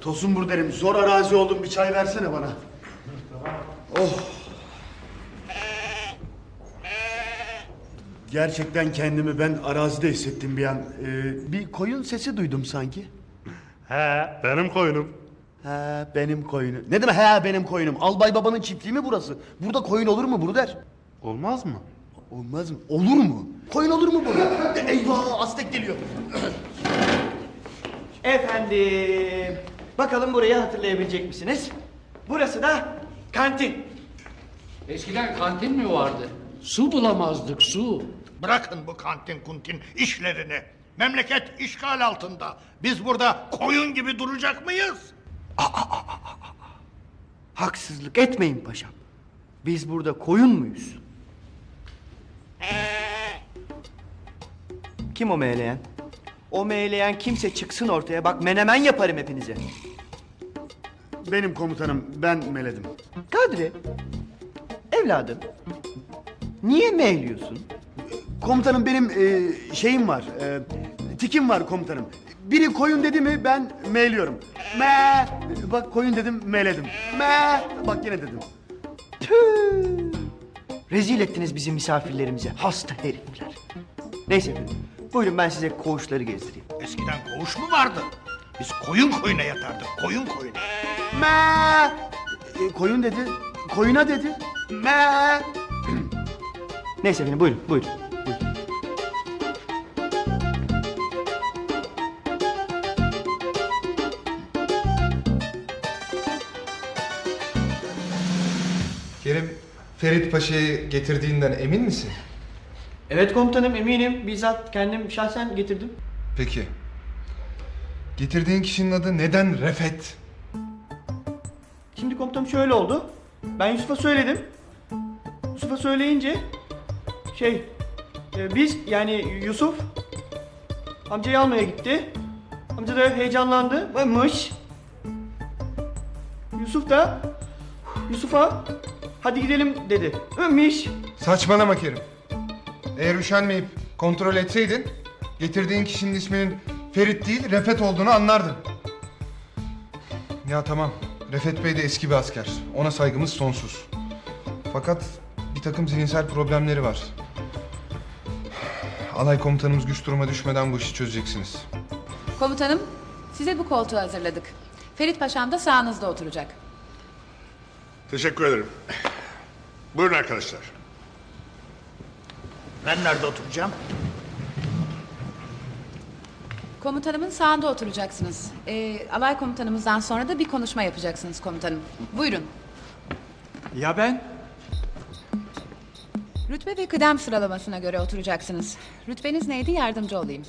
Tosun derim. Zor arazi oldum. Bir çay versene bana. Oh. Gerçekten kendimi ben arazide hissettim bir an. Ee, bir koyun sesi duydum sanki. He benim koyunum. He benim koyunum. Ne demek he benim koyunum? Albay babanın çiftliği mi burası? Burada koyun olur mu Bruder? Olmaz mı? Olmaz mı? Olur mu? Koyun olur mu burada? Eyvah Aztek geliyor. Efendim, bakalım burayı hatırlayabilecek misiniz? Burası da kantin. Eskiden kantin mi vardı? Su bulamazdık su. Bırakın bu kantin kuntin işlerini. Memleket işgal altında. Biz burada koyun gibi duracak mıyız? Haksızlık etmeyin paşam. Biz burada koyun muyuz? Kim o meyleyen? O meyleyen kimse çıksın ortaya bak menemen yaparım hepinize. Benim komutanım ben meledim. Kadri, evladım. Niye meyliyorsun? Komutanım benim e, şeyim var. E, tikim var komutanım. Biri koyun dedi mi ben meyliyorum. Me. Bak koyun dedim meyledim. Me. Bak yine dedim. Tüh! Rezil ettiniz bizim misafirlerimize hasta herifler. Neyse efendim, buyurun ben size koğuşları gezdireyim. Eskiden koğuş mu vardı? Biz koyun koyuna yatardık. Koyun koyuna. Me. E, koyun dedi. Koyuna dedi. Me. Neyse efendim buyurun, buyurun. buyurun. Kerim, Ferit Paşa'yı getirdiğinden emin misin? Evet komutanım eminim bizzat kendim şahsen getirdim. Peki. Getirdiğin kişinin adı neden Refet? Şimdi komutanım şöyle oldu. Ben Yusuf'a söyledim. Yusuf'a söyleyince şey e, biz yani Yusuf amcayı almaya gitti. Amca da heyecanlandı mış. Yusuf da Yusuf'a hadi gidelim dedi. Mış. Saçmalama Kerim. Eğer üşenmeyip kontrol etseydin, getirdiğin kişinin isminin Ferit değil Refet olduğunu anlardın. Ya tamam, Refet Bey de eski bir asker. Ona saygımız sonsuz. Fakat bir takım zihinsel problemleri var. Alay komutanımız güç duruma düşmeden bu işi çözeceksiniz. Komutanım, size bu koltuğu hazırladık. Ferit Paşam da sağınızda oturacak. Teşekkür ederim. Buyurun arkadaşlar. Ben nerede oturacağım? Komutanımın sağında oturacaksınız. Ee, alay komutanımızdan sonra da bir konuşma yapacaksınız komutanım. Buyurun. Ya ben? Rütbe ve kıdem sıralamasına göre oturacaksınız. Rütbeniz neydi yardımcı olayım.